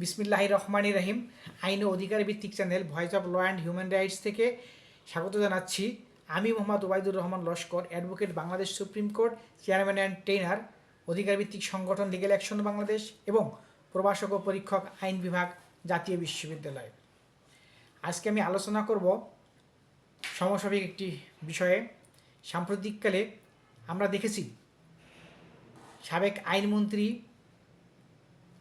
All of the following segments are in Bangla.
বিসমিল্লাহ রহমানি রহিম। আইন ও অধিকার ভিত্তিক channel voice of law and human rights থেকে স্বাগত জানাচ্ছি। আমি Mohammad Obaidur Rahman Laskar, advocate Bangladesh supreme court, chairman and trainer অধিকার ভিত্তিক সংগঠন লিগেল অ্যাকশন বাংলাদেশ এবং প্রভাষক ও পরীক্ষক আইন বিভাগ জাতীয় বিশ্ববিদ্যালয়। আজকে আমি আলোচনা করব সমসাময়িক একটি বিষয়ে। সাম্প্রতিককালে আমরা দেখেছি সাবেক আইনমন্ত্রী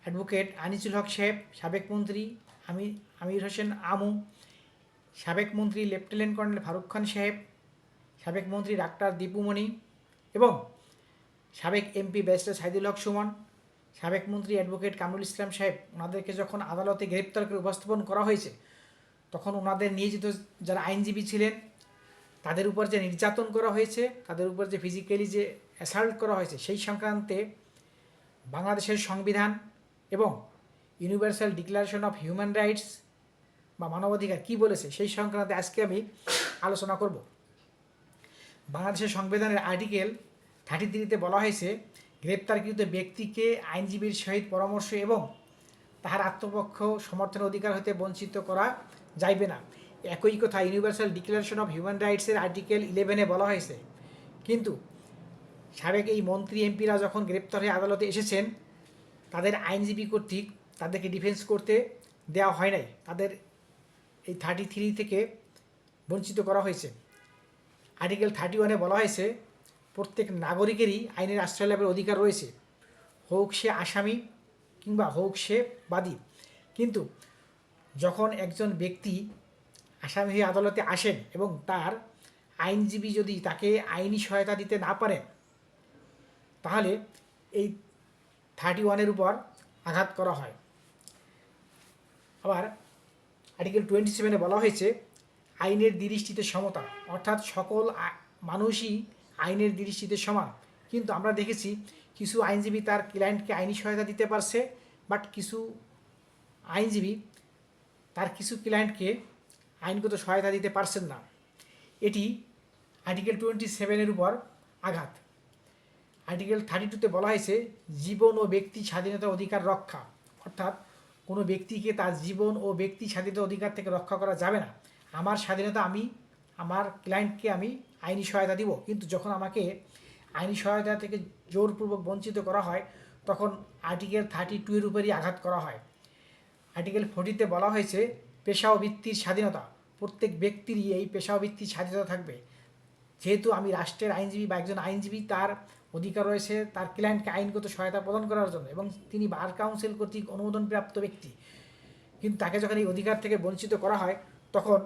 অ্যাডভোকেট আনিসুল হক সাহেব, সাবেক মন্ত্রী আমি আমির হোসেন আমু, সাবেক মন্ত্রী লেফটেন্যান্ট কর্নেল ফারুক খান সাহেব, সাবেক মন্ত্রী ডাক্তার দীপুমণি এবং সাবেক এমপি ব্যারিস্টার সাইদুল হক সুমন, সাবেক মন্ত্রী অ্যাডভোকেট কামরুল ইসলাম সাহেব। ওনাদেরকে যখন আদালতে গ্রেপ্তার করে উপস্থাপন করা হয়েছে, তখন ওনাদের নিয়োজিত যারা আইনজীবী ছিলেন, তাদের উপর যে নির্যাতন করা হয়েছে, তাদের উপর যে ফিজিক্যালি যে অ্যাসাল্ট করা হয়েছে, সেই সংক্রান্তে বাংলাদেশের সংবিধান এবং universal declaration of human rights বা মানবাধিকার কী বলেছে সেই সংক্রান্তে আজকে আমি আলোচনা করব। বাংলাদেশের সংবিধানের আর্টিকেল থার্টি থ্রিতে বলা হয়েছে, গ্রেপ্তারকৃত ব্যক্তিকে আইনজীবীর সহিত পরামর্শ এবং তাহার আত্মপক্ষ সমর্থন অধিকার হতে বঞ্চিত করা যাইবে না। একই কথা ইউনিভার্সাল ডিক্লারেশন অফ হিউম্যান রাইটসের আর্টিকেল ইলেভেনে বলা হয়েছে। কিন্তু সাবেক এই মন্ত্রী এমপিরা যখন গ্রেপ্তার হয়ে আদালতে এসেছেন তাদের আইনজীবী কর্তৃক তাদেরকে ডিফেন্স করতে দেওয়া হয় নাই। তাদের এই থার্টি থ্রি থেকে বঞ্চিত করা হয়েছে। আর্টিকেল থার্টি ওয়ানে বলা হয়েছে, প্রত্যেক নাগরিকেরই আইনের আশ্রয় লাভের অধিকার রয়েছে। হোক সে আসামি কিংবা হোক সে বাদী। কিন্তু যখন একজন ব্যক্তি আসামি হয়ে আদালতে আসেন এবং তার আইনজীবী যদি তাকে আইনি সহায়তা দিতে না পারেন, তাহলে এই থার্টি ওয়ানের উপর আঘাত করা হয়। আবার আর্টিকেল টোয়েন্টি সেভেনে বলা হয়েছে, আইনের দৃষ্টিতে সমতা, অর্থাৎ সকল মানুষই আইনের দৃষ্টিতে সমান। কিন্তু আমরা দেখেছি কিছু আইনজীবী তার ক্লায়েন্টকে আইনি সহায়তা দিতে পারছে, বাট কিছু আইনজীবী তার কিছু ক্লায়েন্টকে আইনগত সহায়তা দিতে পারছেন না। এটি আর্টিকেল টোয়েন্টি সেভেনের উপর আঘাত। আর্টিকেল থার্টি টুতে বলা হয়েছে, জীবন ও ব্যক্তি স্বাধীনতা অধিকার রক্ষা। অর্থাৎ কোনো ব্যক্তিকে তার জীবন ও ব্যক্তি স্বাধীনতা অধিকার থেকে রক্ষা করা যাবে না। আমার স্বাধীনতা আমি, আমার ক্লায়েন্টকে আমি আইনি সহায়তা দিব। কিন্তু যখন আমাকে আইনি সহায়তা থেকে জোরপূর্বক বঞ্চিত করা হয়, তখন আর্টিকেল থার্টি টু এর উপরই আঘাত করা হয়। আর্টিকেল ফোর্টিতে বলা হয়েছে, পেশা ও বৃত্তির স্বাধীনতা। প্রত্যেক ব্যক্তিরই এই পেশা ও বৃত্তির স্বাধীনতা থাকবে। যেহেতু আমি রাষ্ট্রের আইনজীবী বা একজন আইনজীবী, তার অধিকার রয়েছে, তার ক্লায়েন্টকে আইনগত সহায়তা প্রদান করার জন্য এবং তিনি বার কাউন্সিল কর্তৃক অনুমোদনপ্রাপ্ত ব্যক্তি। কিন্তু তাকে যখন এই অধিকার থেকে বঞ্চিত করা হয়, তখন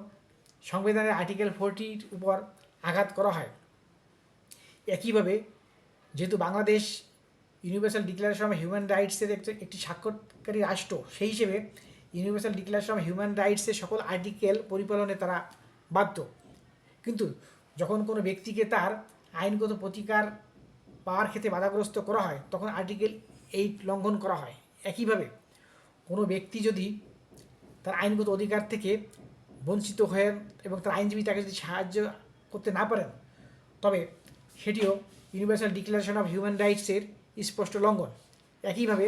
সংবিধানের আর্টিকেল ফোরটির উপর আঘাত করা হয়। একইভাবে যেহেতু Bangladesh universal declaration of human রাইটসের একটি স্বাক্ষরকারী রাষ্ট্র, সেই হিসেবে ইউনিভার্সাল ডিক্লারেশন অফ হিউম্যান রাইটসের সকল আর্টিকেল পরিপালনে তারা বাধ্য। কিন্তু যখন কোনো ব্যক্তিকে তার আইনগত প্রতিকার পাওয়ার ক্ষেত্রে বাধাগ্রস্ত করা হয়, তখন আর্টিকেল এইট লঙ্ঘন করা হয়। একইভাবে কোনো ব্যক্তি যদি তার আইনগত অধিকার থেকে বঞ্চিত হয়ে এবং তার আইনজীবী তাকে যদি সাহায্য করতে না পারেন, তবে সেটিও ইউনিভার্সাল ডিক্লারেশন অফ হিউম্যান রাইটসের স্পষ্ট লঙ্ঘন। একইভাবে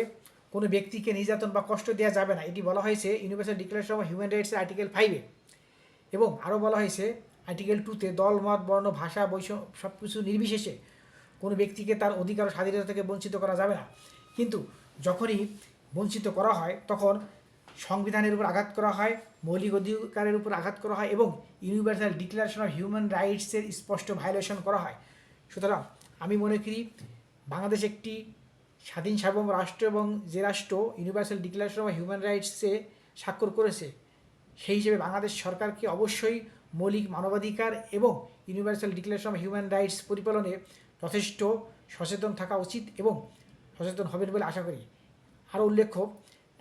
কোনো ব্যক্তিকে নির্যাতন বা কষ্ট দেওয়া যাবে না। এটি বলা হয়েছে ইউনিভার্সাল ডিক্লারেশন অফ হিউম্যান রাইটসের আর্টিকেল ফাইভে এবং আরও বলা হয়েছে আর্টিকেল টুতে দল, মত, বর্ণ, ভাষা, বৈষম্য সব কিছু নির্বিশেষে কোনো ব্যক্তিকে তার অধিকার ও স্বাধীনতা থেকে বঞ্চিত করা যাবে না। কিন্তু যখনই বঞ্চিত করা হয়, তখন সংবিধানের উপর আঘাত করা হয়, মৌলিক অধিকারের উপর আঘাত করা হয় এবং ইউনিভার্সাল ডিক্লারেশন অফ হিউম্যান রাইটসের স্পষ্ট ভায়োলেশন করা হয়। সুতরাং আমি মনে করি বাংলাদেশ একটি স্বাধীন সার্বভৌম রাষ্ট্র এবং যে রাষ্ট্র ইউনিভার্সাল ডিক্লারেশন অফ হিউম্যান রাইটসে স্বাক্ষর করেছে, সেই হিসেবে বাংলাদেশ সরকারকে অবশ্যই মৌলিক মানবাধিকার এবং universal declaration of human rights পরিপালনে যথেষ্ট সচেতন থাকা উচিত এবং সচেতন হবেন বলে আশা করি। আরও উল্লেখ্য,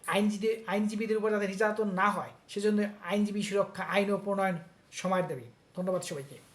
আইনজীবী, আইনজীবীদের উপর যাতে নির্যাতন না হয়, সেজন্য আইনজীবী সুরক্ষা, আইন ও প্রণয়ন সময়ের দাবি। ধন্যবাদ সবাইকে।